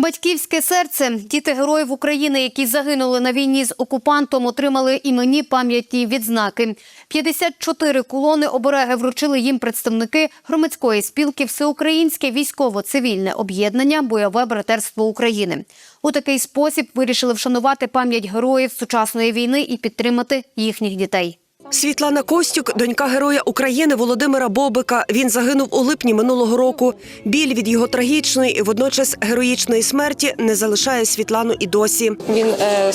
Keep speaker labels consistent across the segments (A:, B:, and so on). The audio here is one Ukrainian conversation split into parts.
A: Батьківське серце діти героїв України, які загинули на війні з окупантом, отримали іменні пам'ятні відзнаки. 54 колони обереги вручили їм представники громадської спілки Всеукраїнське військово-цивільне об'єднання Бойове братерство України. У такий спосіб вирішили вшанувати пам'ять героїв сучасної війни і підтримати їхніх дітей.
B: Світлана Костюк, донька героя України Володимира Бобика. Він загинув у липні минулого року. Біль від його трагічної і водночас героїчної смерті не залишає Світлану і досі.
C: Він е,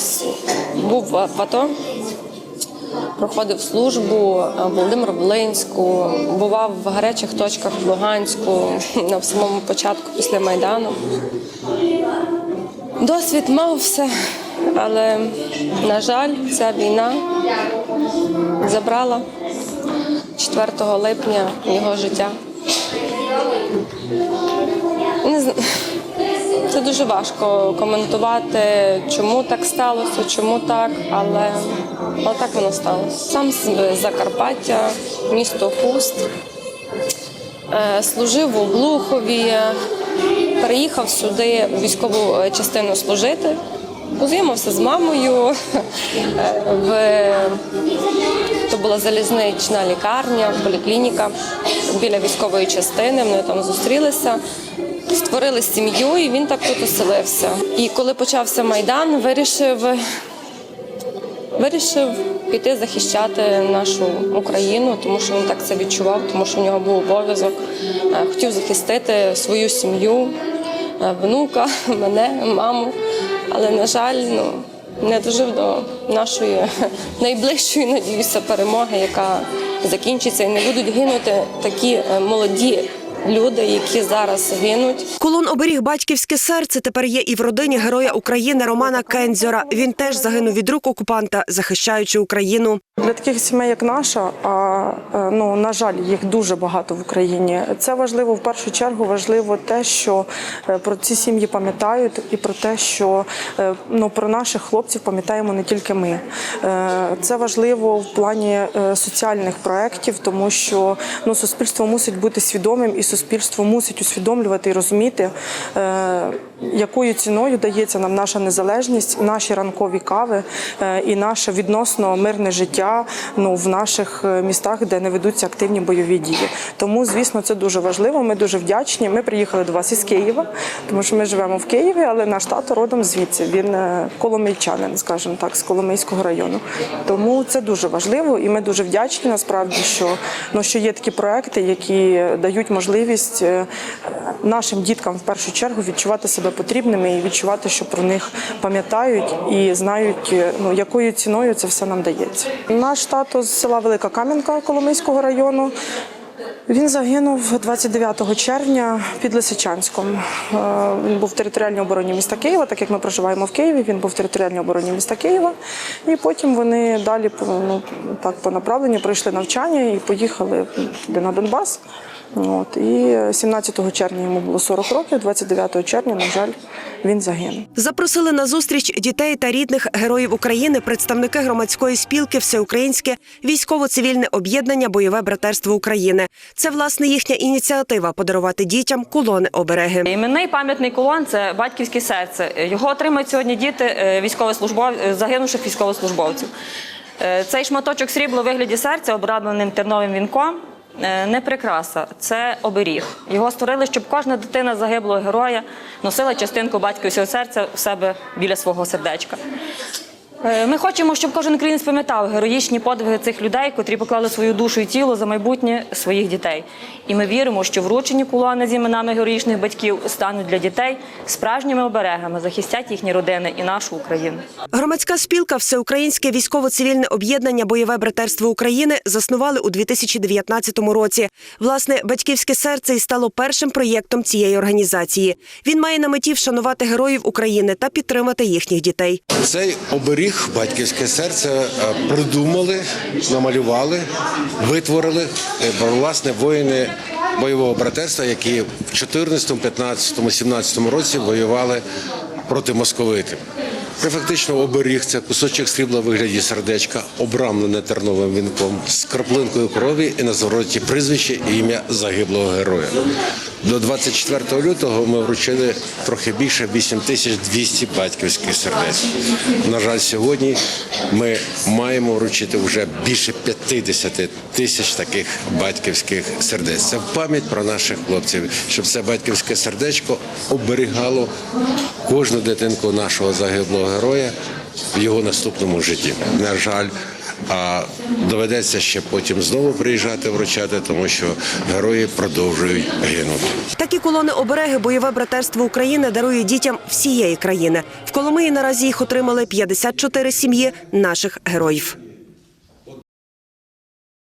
C: був в АТО, проходив службу е, Володимир Волинську, бував в гарячих точках в Луганську на самому початку після Майдану. Досвід мав все, але, на жаль, ця війна забрала 4 липня його життя. Не знаю. Це дуже важко коментувати, чому так сталося, чому так, але отак воно сталося. Сам з Закарпаття, місто Хуст, Е, служив у Глухові, переїхав сюди в військову частину служити. Познайомився з мамою е, в була залізнична лікарня, поліклініка біля військової частини. Ми там зустрілися, створили сім'ю, і він так тут оселився. І коли почався майдан, вирішив вирішив піти захищати нашу Україну, тому що він так це відчував, тому що в нього був обов'язок. Е, Хотів захистити свою сім'ю, е, внука, мене, маму. Але, на жаль, ну, не дожив до нашої найближчої, надіюся, перемоги, яка закінчиться, і не будуть гинути такі е, молоді люди, які зараз гинуть.
B: Колон оберіг батьківське серце тепер є і в родині героя України Романа Кензьора. Він теж загинув від рук окупанта, захищаючи Україну.
D: Для таких сімей, як наша, а е, ну на жаль, їх дуже багато в Україні. Це важливо в першу чергу. Важливо те, що е, про ці сім'ї пам'ятають, і про те, що е, ну про наших хлопців пам'ятаємо не тільки ми. Це важливо в плані соціальних проєктів, тому що ну суспільство мусить бути свідомим, і суспільство мусить усвідомлювати і розуміти, е, якою ціною дається нам наша незалежність, наші ранкові кави е, і наше відносно мирне життя ну в наших е, містах, де не ведуться активні бойові дії. Тому, звісно, це дуже важливо. Ми дуже вдячні. Ми приїхали до вас із Києва, тому що ми живемо в Києві, але наш тато родом звідси. Він е, коломийчанин, скажімо так, з Коломийського району. Тому це дуже важливо, і ми дуже вдячні насправді, що ну що є такі проекти, які дають можливість нашим діткам в першу чергу відчувати себе потрібними і відчувати, що про них пам'ятають і знають, е, ну якою ціною це все нам дається. Наш тато з села Велика Кам'янка Коломийського району. Він загинув 29 червня під Лисичанськом. Е, Він був в територіальній обороні міста Києва, так як ми проживаємо в Києві. Він був в територіальній обороні міста Києва. І потім вони далі ну, так по направленню пройшли навчання і поїхали туди на Донбас. От і 17 червня йому було 40 років, 29 червня, на жаль, він загинув.
B: Запросили на зустріч дітей та рідних героїв України представники громадської спілки Всеукраїнське військово-цивільне об'єднання Бойове братерство України. Це власне їхня ініціатива подарувати дітям колони обереги.
E: Іменний пам'ятний колон це батьківське серце. Його отримують сьогодні діти е, військовослужбов... е, загинувших військовослужбовців. Е, Цей шматочок срібла у вигляді серця, обрадленим терновим вінком. Е, Не прикраса, це оберіг. Його створили, щоб кожна дитина загиблого героя носила частинку батьківського серця у себе біля свого сердечка. Е, Ми хочемо, щоб кожен українець пам'ятав героїчні подвиги цих людей, котрі поклали свою душу і тіло за майбутнє своїх дітей. І ми віримо, що вручені колони з іменами героїчних батьків стануть для дітей справжніми оберегами, захистять їхні родини і нашу Україну.
B: Громадська спілка Всеукраїнське військово-цивільне об'єднання Бойове братерство України заснували у 2019 році. Власне, батьківське серце і стало першим проєктом цієї організації. Він має на меті вшанувати героїв України та підтримати їхніх дітей.
F: Цей оберіг батьківське серце е, придумали, намалювали, витворили е, власне воїни бойового братерства, які в 14, 15, 17 році воювали проти московитів. Це фактично оберіг, це кусочок срібла в вигляді сердечка, обрамлене терновим вінком з краплинкою крові і на звороті прізвище і ім'я загиблого героя. До 24 лютого ми вручили трохи більше 8200 батьківських сердець. На жаль, сьогодні ми маємо вручити вже більше 50 тисяч таких батьківських сердець. Це пам'ять про наших хлопців, щоб це батьківське сердечко оберігало кожну дитинку нашого загиблого героя в його наступному житті. На жаль, а доведеться ще потім знову приїжджати вручати, тому що герої продовжують гинути.
B: Такі колони обереги бойове братерство України дарує дітям всієї країни. В Коломиї наразі їх отримали 54 сім'ї наших героїв.